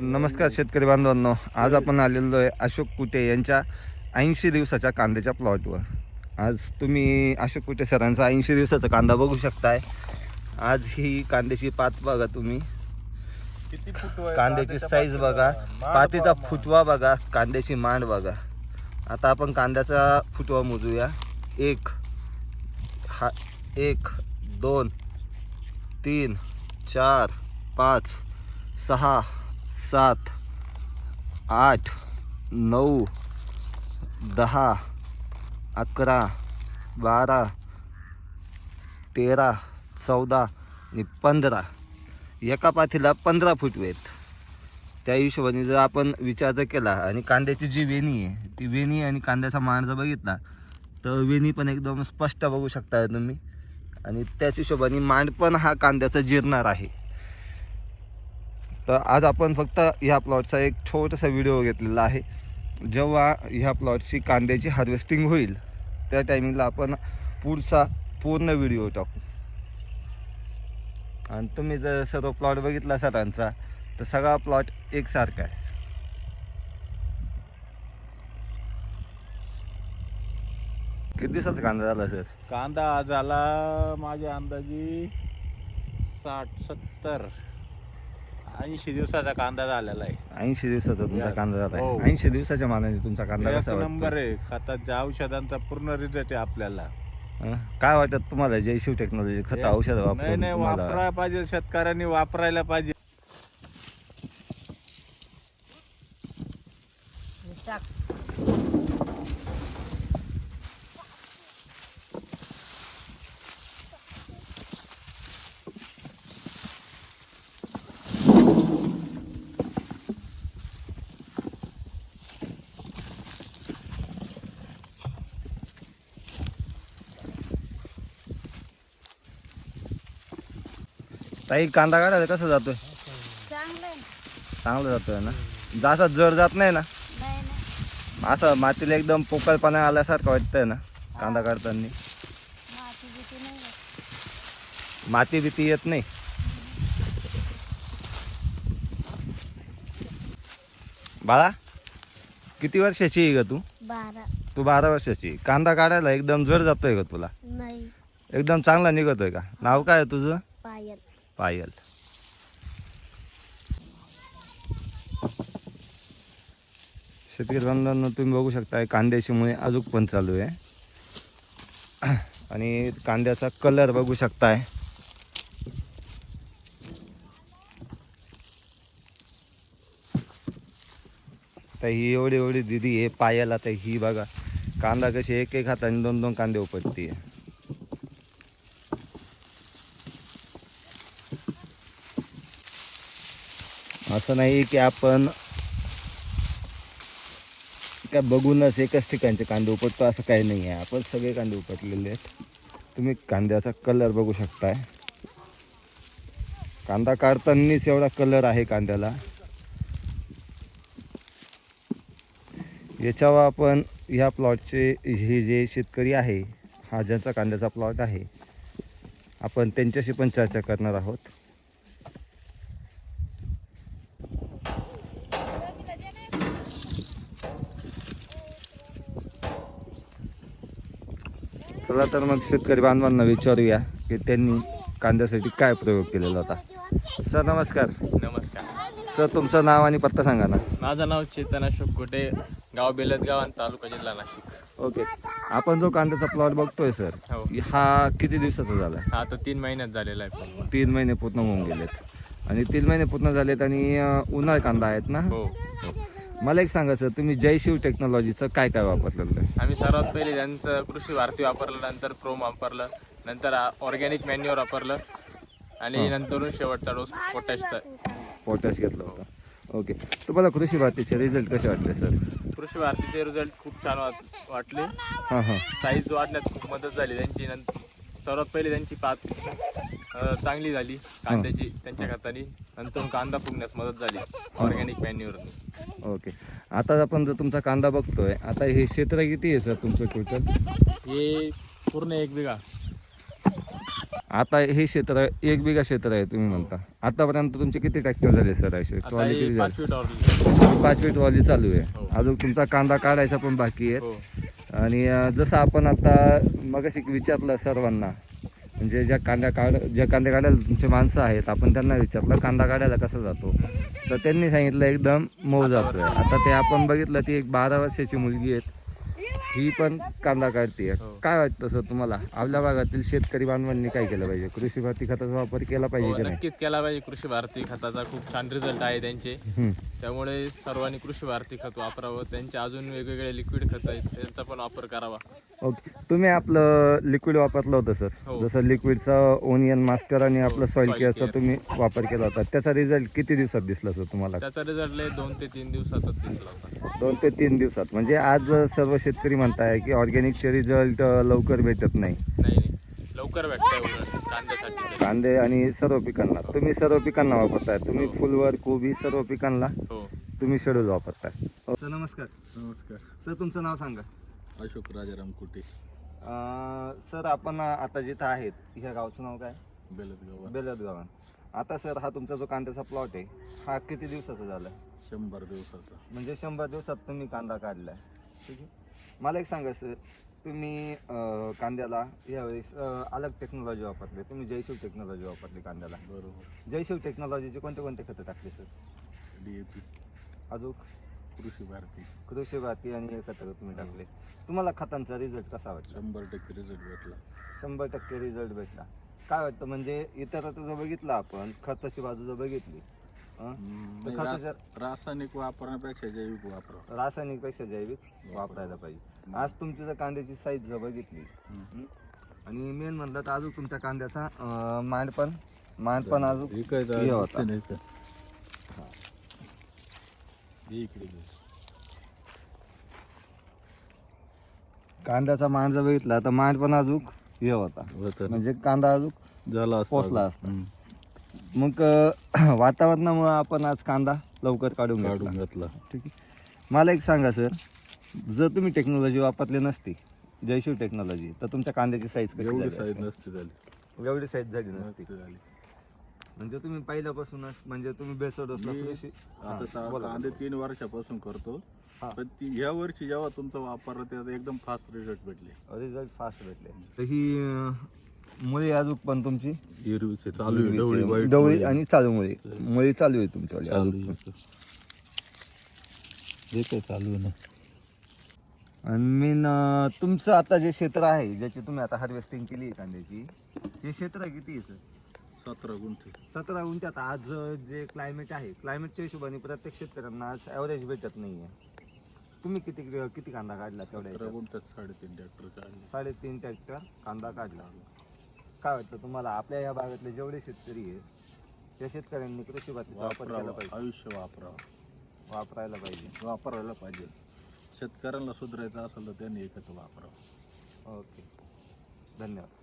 नमस्कार शेतकरी बांधवांनो आज आपण आलेलो आहे अशोक कुटे यांच्या ऐंशी दिवसाच्या कांद्याच्या प्लॉटवर आज तुम्ही अशोक कुटे सरांचा ऐंशी दिवसाचा कांदा बघू शकताय. आज ही कांद्याची पात बघा तुम्ही. कांद्याची साईज बघा. पातीचा फुटवा बघा कांद्याची मांड बघा. आता आपण कांद्याचा फुटवा मोजूया. एक हा एक दोन तीन चार पाच सहा सात आठ नऊ दहा अकरा बारा तेरा चौदा आणि पंधरा. एका पाथीला पंधरा फूट आहेत त्या हिशोबाने जर आपण विचार जर केला आणि कांद्याची जी वेणी आहे ती वेणी आणि कांद्याचा मान जर बघितला तर वेणी पण एकदम स्पष्ट बघू शकता तुम्ही. आणि त्याच हिशोबाने मांड पण हा कांद्याचा जिरणार आहे. तर आज आपण फक्त ह्या प्लॉटचा एक छोटासा व्हिडिओ घेतलेला आहे. जेव्हा ह्या प्लॉटची कांद्याची हार्वेस्टिंग होईल त्या टायमिंगला आपण पुढचा पूर्ण व्हिडिओ टाकू. आणि तुम्ही जर सर्व प्लॉट बघितला सरांचा तर सगळा प्लॉट एकसारखा आहे. किती दिवसाचा कांदा झाला सर? कांदा झाला माझ्या अंदाजी साठ सत्तर. ऐंशी दिवसाचा कांदा झालेला आहे. ऐंशी दिवसाचा तुमचा Yes. कांदा झाला हो. आहे ऐंशी दिवसाच्या मानाने तुमचा कांदा एक कसा नंबर वाटतो आहे. खताच्या औषधांचा पूर्ण रिझल्ट आहे आपल्याला. हं? काय वाटत तुम्हाला जयशिव टेक्नॉलॉजी खत औषध नाही वापरून नाही तुम्हाला वापरायला पाहिजे शेतकऱ्यांनी वापरायला पाहिजे. ताई कांदा काढायला कसं जातोय? चांगलं जातोय ना? जास्त जड जात नाही ना? नाही नाही असं मातीला एकदम पोकळपणा आल्यासारखं वाटतंय ना कांदा काढताना? माती बिती येत नाही? बाळा किती वर्षाची आहे ग तू? बारा. तू बारा वर्षाची. कांदा काढायला एकदम जड जातोय का तुला? एकदम चांगला निघतोय का? नाव काय आहे तुझं? पायल. शेतकरी बांधवांना तुम्ही बघू शकता कांद्याची मुळे अजून पण चालू आहे. आणि कांद्याचा कलर बघू शकताय. तर ही एवढी एवढी दिदी आहे पायाला तर ही बघा कांदा कशी एक एक हाताने दोन दोन कांदे उपटते असं नाही की आपण काय बघूनच एकच ठिकाणचे कांदे उपटतो असं काही नाही आहे. आपण सगळे कांदे उपटलेले आहेत. तुम्ही कांद्याचा कलर बघू शकताय. कांदा काढतानाच एवढा कलर आहे कांद्याला. याच्यावर आपण ह्या प्लॉटचे हे जे शेतकरी आहे हा ज्यांचा कांद्याचा प्लॉट आहे आपण त्यांच्याशी पण चर्चा करणार आहोत. चला तर मग शेतकरी बांधवांना विचारूया की त्यांनी कांद्यासाठी काय प्रयोग केलेला होता. सर नमस्कार. नमस्कार. सर तुमचं नाव आणि पत्ता सांगा ना. माझं नाव चेतन अशोक कुटे गाव बेलदगाव आणि तालुका जिल्हा नाशिक. ओके. आपण जो कांद्याचा प्लॉट बघतोय सर हो. हा किती दिवसाचा झाला? हा आता तीन महिन्यात झालेला आहे पूर्ण. तीन महिने पूर्ण होऊन गेलेत. आणि तीन महिने पूर्ण झालेत आणि अं, उन्हाळ कांदा आहेत ना? हो. मला एक सांगा सर तुम्ही जय शिव टेक्नॉलॉजीचं काय काय वापरलेलं आहे? आम्ही सर्वात पहिले त्यांचं कृषी भारती वापरलं नंतर प्रोम वापरलं नंतर ऑर्गॅनिक मॅन्युअर वापरलं आणि. नंतरून शेवटचा डोस पोटॅशचा पोटॅश घेतलं होतं. ओके तुम्हाला कृषी भारतीचे रिझल्ट कसे वाटले सर? कृषी भारतीचे रिझल्ट खूप छान वाट- वाटले. हां हां. साईज वाढण्यात खूप मदत झाली. त्यांची नंतर सर्वात पहिले त्यांची पात चांगली झाली कांद्याची त्यांच्या खतानी. नंतर कांदा फुगण्यास मदत झाली ऑर्गॅनिक मॅन्युअरनी ओके. आता आपण जर तुमचा कांदा बघतोय आता हे क्षेत्र किती आहे सर तुमचं टोटल? हे पूर्ण एक बिघा. आता हे क्षेत्र एक बिघा क्षेत्र आहे तुम्ही म्हणता. आतापर्यंत तुमचे किती ट्रॅक्टर झाले सर असे? ट्रॉली किती झाली? पाचवी टॉर्ली चालू आहे. हो. अजून तुमचा कांदा काढायचा पण बाकी आहे. हो. आणि जसं आपण आता मगाशी विचारलं सर्वांना म्हणजे ज्या कांद्या काढ ज्या कांद्या काढायला तुमचे माणसं आहेत आपण त्यांना विचारलं कांदा काढायला कसा जातो? तर त्यांनी सांगितलं एकदम मऊ जातोय. आता ते आपण बघितलं ती एक बारा वर्षाची मुलगी आहे. ही पण कांदा काढते. हो. काय वाटतं सर तुम्हाला? आपल्या भागातील शेतकरी बांधवांनी काय केलं पाहिजे? कृषी भारती खताचा वापर केला पाहिजे हो, नाही? नक्कीच केला पाहिजे. कृषी भारती खताचा खूप छान रिझल्ट आहे त्यांचे. त्यामुळे सर्वांनी कृषी भारती खत वापरावं. त्यांचे अजून वेगवेगळे लिक्विड खत आहेत त्यांचा पण वापर करावा. ओके तुम्ही आपलं लिक्विड वापरलं होतं सर हो. जसं लिक्विडचा ओनियन मास्टर आणि आपलं हो, सॉइल soil केअरचा care. तुम्ही वापर केला होता. त्याचा रिझल्ट किती दिवसात दिसला सर तुम्हाला? त्याचा रिझल्ट लय दोन ते तीन दिवसातच दिसला होता. दोन ते तीन दिवसात. म्हणजे आज सर्व शेतकरी म्हणताय की ऑर्गॅनिकचे रिझल्ट लवकर भेटत नाही. नाही नाही. लवकर भेटतंय उलट कांद्यासाठी. तरी. कांदे आणि सर्व पिकांना. तुम्ही सर्व पिकांना वापरताय. तुम्ही हो. फुलवर कोबी सर्व पिकांना हो. तुम्ही शेड्यूल वापरताय. सर नमस्कार. नमस्कार. सर तुमचं नाव सांगा. अशोक राजाराम कुटे. सर आपण आता जिथं आहेत ह्या गावचं नाव काय? बेलदगाव. बेलद गावान आता सर हा तुमचा जो कांद्याचा प्लॉट आहे हा किती दिवसाचा झाला शंभर दिवसाचा. म्हणजे शंभर दिवसात तुम्ही कांदा काढलाय. ठीक आहे? मला एक सांगा सर तुम्ही अं, कांद्याला यावेळेस अं, अलग टेक्नॉलॉजी वापरली. तुम्ही जयशिव टेक्नॉलॉजी वापरली कांद्याला. बरोबर. जयशिव टेक्नॉलॉजीचे कोणते कोणते खतं टाकले सर? डीएपी अजून? कृषी भारती. कृषी भाती आणि खतं तुम्ही टाकले. तुम्हाला खतांचा रिझल्ट कसा वाटला? शंभर टक्के रिझल्ट भेटला. शंभर टक्के रिझल्ट भेटला. काय वाटतं म्हणजे इतर जर बघितलं आपण खताची बाजू जर बघितली अं, तर नाही, खताच्या रास- रासायनिक वापरण्यापेक्षा जैविक वापरा. रासायनिकपेक्षा जैविक वापरायला पाहिजे. आज तुमची जर कांद्याची साईज जर बघितली हं? आणि मेन म्हणलं तर अजून तुमच्या कांद्याचा अं, मांड पण मांड पण अजून हे होता. कांद्याचा मांड जर बघितला तर मांड पण अजून हे होता. म्हणजे कांदा अजून झाला पोचला असता. मग वातावरणामुळे आपण आज कांदा लवकर काढून काढून घेतला. ठीक आहे. मला एक सांगा सर. जर तुम्ही टेक्नॉलॉजी वापरली नसती जयशिव टेक्नॉलॉजी तर तुमच्या कांद्याची साईज एवढी साईज नसती झाली. एवढी साईज झाली नसती नसती. झाली. म्हणजे तुम्ही पहिल्यापासूनच म्हणजे तुम्ही बेसड मी आता ता- कांदे तीन वर्षापासून करतो. हा. पण ती ह्या वर्षी जेव्हा तुमचा वापर त्याचा एकदम फास्ट रिझल्ट भेटले. रिझल्ट फास्ट भेटले. तर ही अं, मुळी अजून पण तुमची? चालू आहे डवळी वाईट डवळी आणि चालू मुळी. मुळी चालू आहे तुमच्यावाली चालू अजून. पण. आहे. जे काही चालू आहे ना? आणि मेन तुमचं आता जे क्षेत्र आहे ज्याची तुम्ही आता हार्वेस्टिंग केली आहे कांद्याची हे क्षेत्र किती आहे सर सतरा गुंठे. सतरा गुंठ्यात आज जे क्लायमेट आहे क्लायमेटच्या हिशोबाने प्रत्येक शेतकऱ्यांना आज ॲव्हरेज भेटत नाही आहे तुम्ही किती किती कांदा काढला तेवढ्या सतरा ह्याच्यात? गुंठ्यात साडेतीन ट्रॅक्टर काढले साडेतीन ट्रॅक्टर कांदा काढला. काय वाटतं तुम्हाला? आपल्या या भागातले जेवढे शेतकरी आहेत त्या शेतकऱ्यांनी कृषी भातीचा वापर केला वापरावा पाहिजे. आयुष्य वापरावं. वापरायला पाहिजे. वापरायला पाहिजे. शेतकऱ्यांना सुधारायचं असेल तर त्यांनी एकत्र वापरावं. ओके. धन्यवाद.